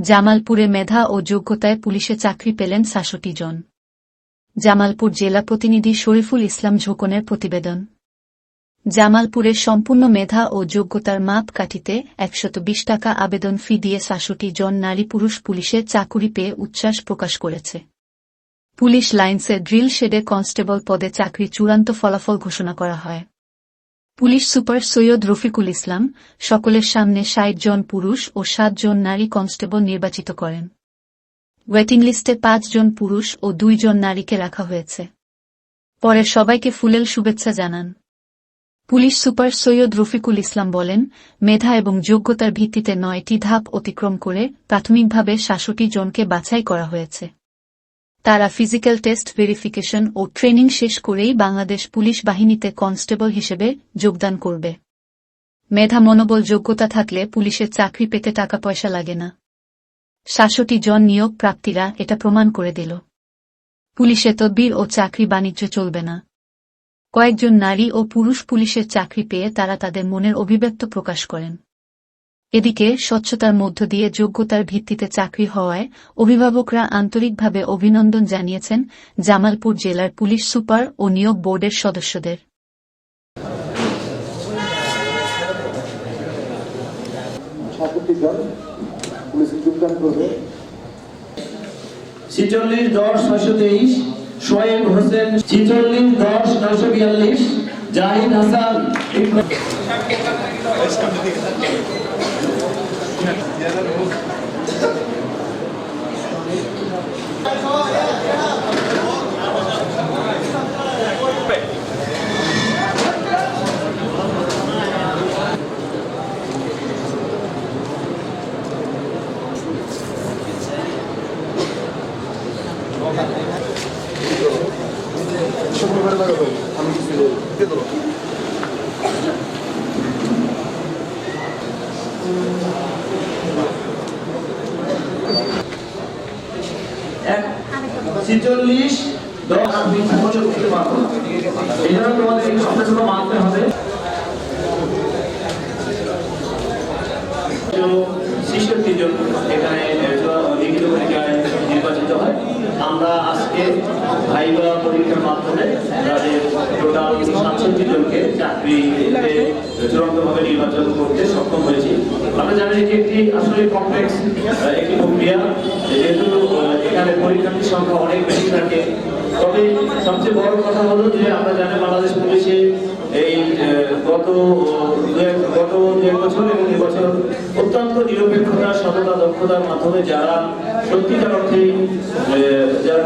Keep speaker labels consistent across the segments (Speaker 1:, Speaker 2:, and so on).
Speaker 1: জামালপুরে মেধা ও যোগ্যতায় পুলিশে চাকরি পেলেন সাতষট্টি জন। জামালপুর জেলা প্রতিনিধি শরীফুল ইসলাম ঝোকনের প্রতিবেদন। জামালপুরের সম্পূর্ণ মেধা ও যোগ্যতার মাপ কাঠিতে একশত বিশ টাকা আবেদন ফি দিয়ে সাতষট্টি জন নারী পুরুষ পুলিশে চাকুরি পেয়ে উচ্ছ্বাস প্রকাশ করেছে। পুলিশ লাইন্সে ড্রিল শেডে কনস্টেবল পদে চাকরি চূড়ান্ত ফলাফল ঘোষণা করা হয়। পুলিশ সুপার সৈয়দ রফিকুল ইসলাম সকলের সামনে ষাট জন পুরুষ ও সাত জন নারী কনস্টেবল নির্বাচিত করেন। ওয়েটিং লিস্টে পাঁচ জন পুরুষ ও দুই জন নারীকে রাখা হয়েছে। পরে সবাইকে ফুলেল শুভেচ্ছা জানান। পুলিশ সুপার সৈয়দ রফিকুল ইসলাম বলেন, মেধা এবং যোগ্যতার ভিত্তিতে নয়টি ধাপ অতিক্রম করে প্রাথমিকভাবে সাতষট্টি জনকে বাছাই করা হয়েছে। তারা ফিজিক্যাল টেস্ট ভেরিফিকেশন ও ট্রেনিং শেষ করেই বাংলাদেশ পুলিশ বাহিনীতে কনস্টেবল হিসেবে যোগদান করবে। মেধা মনোবল যোগ্যতা থাকলে পুলিশের চাকরি পেতে টাকা পয়সা লাগে না। সাতষট্টি জন নিয়োগ প্রাপ্তিরা এটা প্রমাণ করে দিল। পুলিশে তদবির ও চাকরি বাণিজ্য চলবে না। কয়েকজন নারী ও পুরুষ পুলিশের চাকরি পেয়ে তারা তাদের মনের অভিব্যক্ত প্রকাশ করেন। এদিকে স্বচ্ছতার মধ্য দিয়ে যোগ্যতার ভিত্তিতে চাকরি হওয়ায় অভিভাবকরা আন্তরিকভাবে অভিনন্দন জানিয়েছেন জামালপুর জেলার পুলিশ সুপার ও নিয়োগ বোর্ডের সদস্যদের।
Speaker 2: সাতষট্টি জন পুলিশে যোগদান করবে।
Speaker 3: ছিচল্লিশ দশ নয়শো তেইশ সোয়েব হোসেন ছিচল্লিশ দশ নয়শো বিয়াল্লিশ জাহিদ হাসান।
Speaker 2: শুক্রবার দিয়ে দেবো
Speaker 3: এক ছিচল্লিশ দশ বছর করতে পারব এই তোমাদের এই সবটা মানতে হবে এখানে নির্বাচিত হয় আমরা আজকে ভাইবা পরীক্ষার মাধ্যমে চূড়ান্তভাবে নির্বাচন করতে সক্ষম হয়েছি। আমরা জানি এটি একটি আসলে কমপ্লেক্স একটি প্রক্রিয়া। যেহেতু এখানে পরীক্ষার্থীর সংখ্যা অনেক বেশি থাকে। তবে সবচেয়ে বড় কথা হলো যে আমরা জানি বাংলাদেশ পুলিশে গত গত দেড় বছর এবং এবছর অত্যন্ত নিরপেক্ষতা, সততা, দক্ষতার মাধ্যমে যারা সত্যিকার অর্থে যারা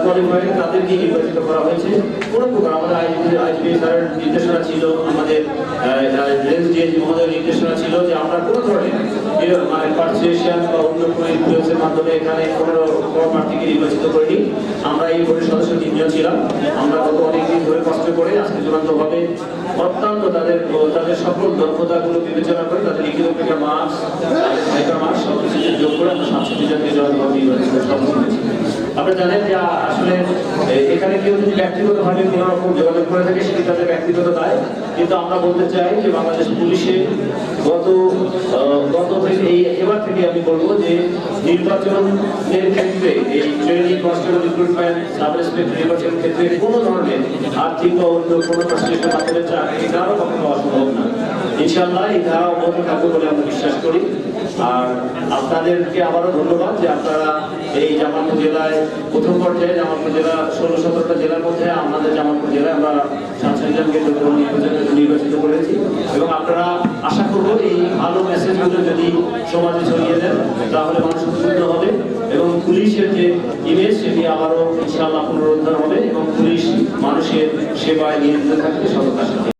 Speaker 3: তাদেরকে নির্বাচিত করা হয়েছে। কোনো আইজিপি আইজিপি স্যারের নির্দেশনা ছিল, আমাদের নির্দেশনা ছিল যে আমরা কোনো ধরনের মানে পার্টিসিপেশন বা অন্য কোনো ইনফ্লুয়েন্সের মাধ্যমে এখানে কোনো প্রার্থীকে নির্বাচিত করিনি। আমরা এই বোর্ডের সদস্য তিনজন ছিলাম। আমরা গত অনেকদিন ধরে কষ্ট করে আজকে চূড়ান্তভাবে অত্যন্ত তাদের তাদের সকল দক্ষতাগুলো বিবেচনা করে তাদের লিখিত পরীক্ষা মার্কস ভাইবা মার্কস সব কিছু যোগ করে আমরা সাতষট্টি জনকে চূড়ান্তভাবে নির্বাচিত সক্ষম হয়েছি। আপনারা জানেন যে আসলে এখানে কেউ যদি ব্যক্তিগতভাবে কোনো রকম যোগাযোগ করে থাকে, সেটি তাদের ব্যক্তিগত দায় কিন্তু আমরা বলতে চাই যে বাংলাদেশ পুলিশে গত এবার থেকে আমি বলব যে নির্বাচন এর ক্ষেত্রে, এই training constable recruitment sub inspector নির্বাচনের ক্ষেত্রে কোনো ধরনের আর্থিক বা অন্য কোনো প্রশ্নের মাধ্যমে চাকরি কারও কখনো অসম্ভব না। ইনশাআল্লাহ এই ধারা অব্যাহত থাকবে বলে আমরা বিশ্বাস করি। আর আপনাদেরকে আবারও ধন্যবাদ যে আপনারা এই জামালপুর জেলায় প্রথম পর্যায়ে জামালপুর জেলা ষোলো সতেরোটা জেলার মধ্যে আমাদের জামালপুর জেলায় আমরা সাতষট্টি নির্বাচিত করেছি এবং আপনারা আশা করব এই ভালো মেসেজগুলো যদি সমাজে ছড়িয়ে দেন, তাহলে মানুষ উদ্বুদ্ধ হবে এবং পুলিশের যে ইমেজ সেটি আবারও ইনশাআল্লাহ পুনরুদ্ধার হবে এবং পুলিশ মানুষের সেবায় নিয়োজিত থাকবে সততার সাথে